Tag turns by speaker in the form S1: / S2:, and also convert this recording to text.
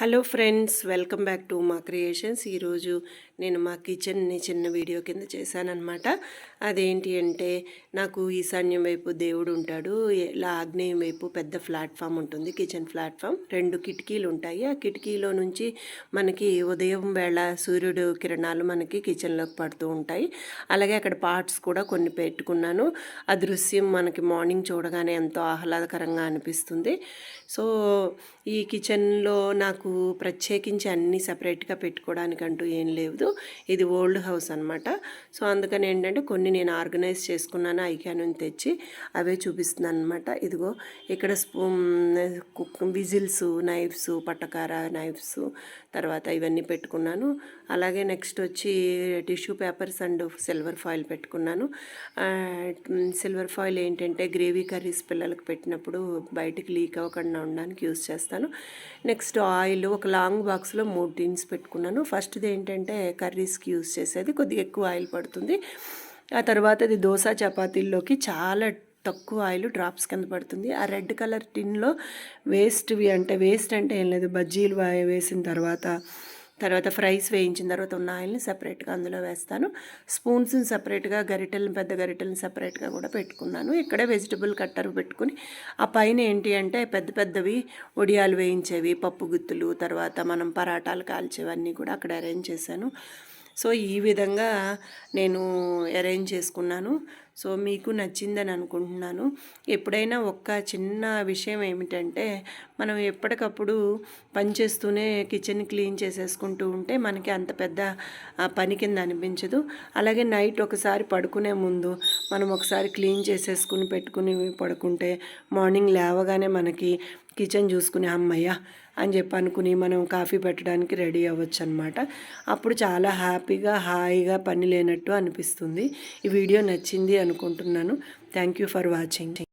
S1: Hello friends welcome back to మా creations. ఈరోజు నేను మా కిచెన్ని చిన్న వీడియో కింద చేశానమాట అదేంటి అంటే నాకు ఈశాన్యం వైపు దేవుడు ఉంటాడు ఇలా ఆగ్నేయం వైపు పెద్ద ప్లాట్ఫామ్ ఉంటుంది కిచెన్ ప్లాట్ఫామ్. రెండు కిటికీలు ఉంటాయి. ఆ కిటికీలో నుంచి మనకి ఉదయం వేళ సూర్యుడు కిరణాలు మనకి కిచెన్లోకి పడుతూ ఉంటాయి. అలాగే అక్కడ పార్ట్స్ కూడా కొన్ని పెట్టుకున్నాను. ఆ దృశ్యం మనకి మార్నింగ్ చూడగానే ఎంతో ఆహ్లాదకరంగా అనిపిస్తుంది. సో ఈ కిచెన్లో నాకు ప్రత్యేకించి అన్నీ సపరేట్గా పెట్టుకోవడానికంటూ ఏం లేదు. ఇది ఓల్డ్ హౌస్ అనమాట సో అందుకని ఏంటంటే కొన్ని నేను ఆర్గనైజ్ చేసుకున్నాను ఐక్యా నుంచి తెచ్చి అవే చూపిస్తున్నాను అనమాట ఇదిగో ఇక్కడ స్పూన్ కుక్ విజిల్స్ నైఫ్స్ పట్టకార నైఫ్స్ తర్వాత ఇవన్నీ పెట్టుకున్నాను. అలాగే నెక్స్ట్ వచ్చి tissue papers and silver foil పెట్టుకున్నాను. సిల్వర్ ఫాయిల్ ఏంటంటే గ్రేవీ కర్రీస్ పిల్లలకు పెట్టినప్పుడు బయటికి లీక్ అవ్వకుండా ఉండడానికి యూస్ చేస్తాను. నెక్స్ట్ ఆయిల్ ఒక లాంగ్ బాక్స్లో మూడు టిన్స్ పెట్టుకున్నాను. ఫస్ట్ది ఏంటంటే కర్రీస్కి యూస్ చేసేది కొద్దిగా ఎక్కువ ఆయిల్ పడుతుంది. ఆ తర్వాత అది దోశ చపాతీల్లోకి చాలా తక్కువ ఆయిల్ డ్రాప్స్ కింద పడుతుంది. ఆ రెడ్ కలర్ టిన్లో వేస్ట్వి అంటే వేస్ట్ అంటే ఏం లేదు. బజ్జీలు వేసిన తర్వాత తర్వాత ఫ్రైస్ వేయించిన తర్వాత ఉన్న ఆయిల్ని సపరేట్గా అందులో వేస్తాను. స్పూన్స్ని సపరేట్గా గరిటెలను పెద్ద గరిటెలను సపరేట్గా కూడా పెట్టుకున్నాను. ఇక్కడే వెజిటబుల్ కట్టర్ పెట్టుకుని ఆ పైన ఏంటి అంటే పెద్ద పెద్దవి ఒడియాలు వేయించేవి పప్పు గుత్తులు తర్వాత మనం పరాటాలు కాల్చేవన్నీ కూడా అక్కడ అరేంజ్ చేశాను. సో ఈ విధంగా నేను అరేంజ్ చేసుకున్నాను. సో మీకు నచ్చిందని అనుకుంటున్నాను. ఎప్పుడైనా ఒక్క చిన్న విషయం ఏమిటంటే మనం ఎప్పటికప్పుడు పనిచేస్తూనే కిచెన్ క్లీన్ చేసేసుకుంటూ ఉంటే మనకి అంత పెద్ద పని కింద అనిపించదు. అలాగే నైట్ ఒకసారి పడుకునే ముందు మనం ఒకసారి క్లీన్ చేసేసుకుని పెట్టుకుని పడుకుంటే మార్నింగ్ లేవగానే మనకి కిచెన్ చూసుకుని అమ్మయ్య! అని చెప్పి అనుకుని మనం కాఫీ పెట్టడానికి రెడీ అవ్వచ్చు అనమాట అప్పుడు చాలా హ్యాపీగా హాయిగా పని లేనట్టు అనిపిస్తుంది. ఈ వీడియో నచ్చింది అనుకుంటున్నాను. Thank you for watching